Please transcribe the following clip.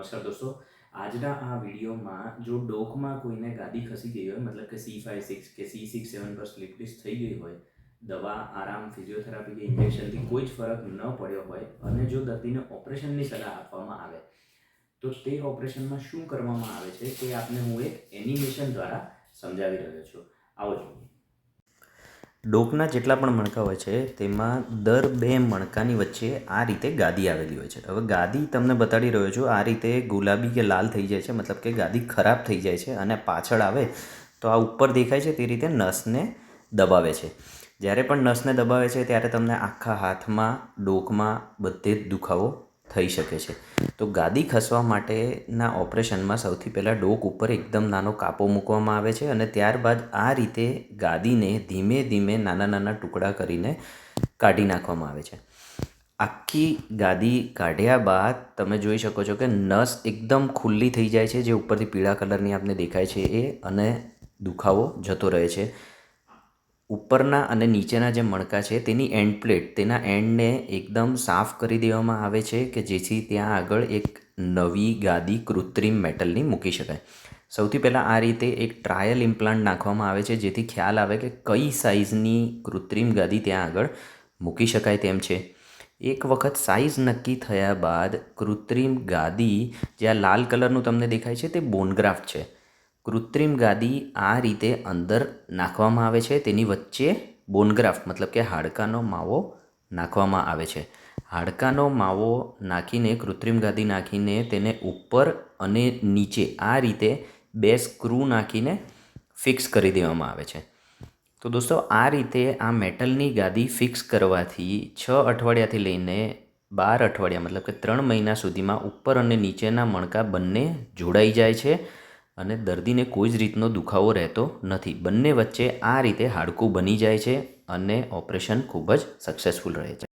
નમસ્કાર દોસ્તો. આજના આ વિડીયોમાં જો ડોકમાં કોઈને ગાદી ખસી ગઈ હોય, મતલબ કે સી ફાઇવ સિક્સ કે સી સિક્સ સેવન પર સ્લીપ ડિસ્ક થઈ ગઈ હોય, દવા, આરામ ફિઝિયોથેરાપી કે ઇન્જેક્શનથી કોઈ જ ફરક ન પડ્યો હોય અને જો દર્દીને ઓપરેશનની સલાહ આપવામાં આવે, તો તે ઓપરેશનમાં શું કરવામાં આવે છે તે આપને હું એક એનિમેશન દ્વારા સમજાવી રહ્યો છું. આવો જોઈએ. ડોકના જેટલા પણ મણકા હોય છે, તેમાં દર બે મણકાની વચ્ચે આ રીતે ગાદી આવેલી હોય છે. હવે ગાદી તમને બતાડી રહ્યો છું, આ રીતે ગુલાબી કે લાલ થઈ જાય છે, મતલબ કે ગાદી ખરાબ થઈ જાય છે અને પાછળ આવે તો આ ઉપર દેખાય છે તે રીતે નસને દબાવે છે. જ્યારે પણ નસને દબાવે છે, ત્યારે તમને આખા હાથમાં, ડોકમાં બધે જ દુખાવો થઈ શકે છે. તો ગાદી ખસવા માટેના ઓપરેશનમાં સૌથી પહેલાં ડોક ઉપર એકદમ નાનો કાપો મૂકવામાં આવે છે અને ત્યારબાદ આ રીતે ગાદીને ધીમે ધીમે નાના નાના ટુકડા કરીને કાઢી નાખવામાં આવે છે. આખી ગાદી કાઢ્યા બાદ તમે જોઈ શકો છો કે નસ એકદમ ખુલ્લી થઈ જાય છે, જે ઉપરથી પીળા કલરની આપને દેખાય છે એ અને દુખાવો જતો રહે છે. ઉપરના અને નીચેના જે મણકા છે તેની એન્ડ પ્લેટ તેના એન્ડને એકદમ સાફ કરી દેવામાં આવે છે કે જેથી ત્યાં આગળ એક નવી ગાદી કૃત્રિમ મેટલની મૂકી શકાય. સૌથી પહેલાં આ રીતે એક ટ્રાયલ ઇમ્પ્લાન્ટ નાખવામાં આવે છે જેથી ખ્યાલ આવે કે કઈ સાઇઝની કૃત્રિમ ગાદી ત્યાં આગળ મૂકી શકાય તેમ છે. એક વખત સાઇઝ નક્કી થયા બાદ કૃત્રિમ ગાદી, જે આ લાલ કલરનું તમને દેખાય છે તે બોનગ્રાફ્ટ છે. કૃત્રિમ ગાદી આ રીતે અંદર નાખવામાં આવે છે. તેની વચ્ચે બોનગ્રાફ્ટ મતલબ કે હાડકાનો માવો નાખવામાં આવે છે. હાડકાનો માવો નાખીને, કૃત્રિમ ગાદી નાખીને તેને ઉપર અને નીચે આ રીતે બે સ્ક્રૂ નાખીને ફિક્સ કરી દેવામાં આવે છે. તો દોસ્તો, આ રીતે આ મેટલની ગાદી ફિક્સ કરવાથી છ અઠવાડિયાથી લઈને બાર અઠવાડિયા, મતલબ કે ત્રણ મહિના સુધીમાં ઉપર અને નીચેના મણકા બંને જોડાઈ જાય છે. અને દર્દીને કોઈ જ રીતનો દુખાવો રહેતો નથી. બંને વચ્ચે આ રીતે હાડકું બની જાય છે અને ઓપરેશન ખૂબ જ સક્સેસફુલ રહે છે.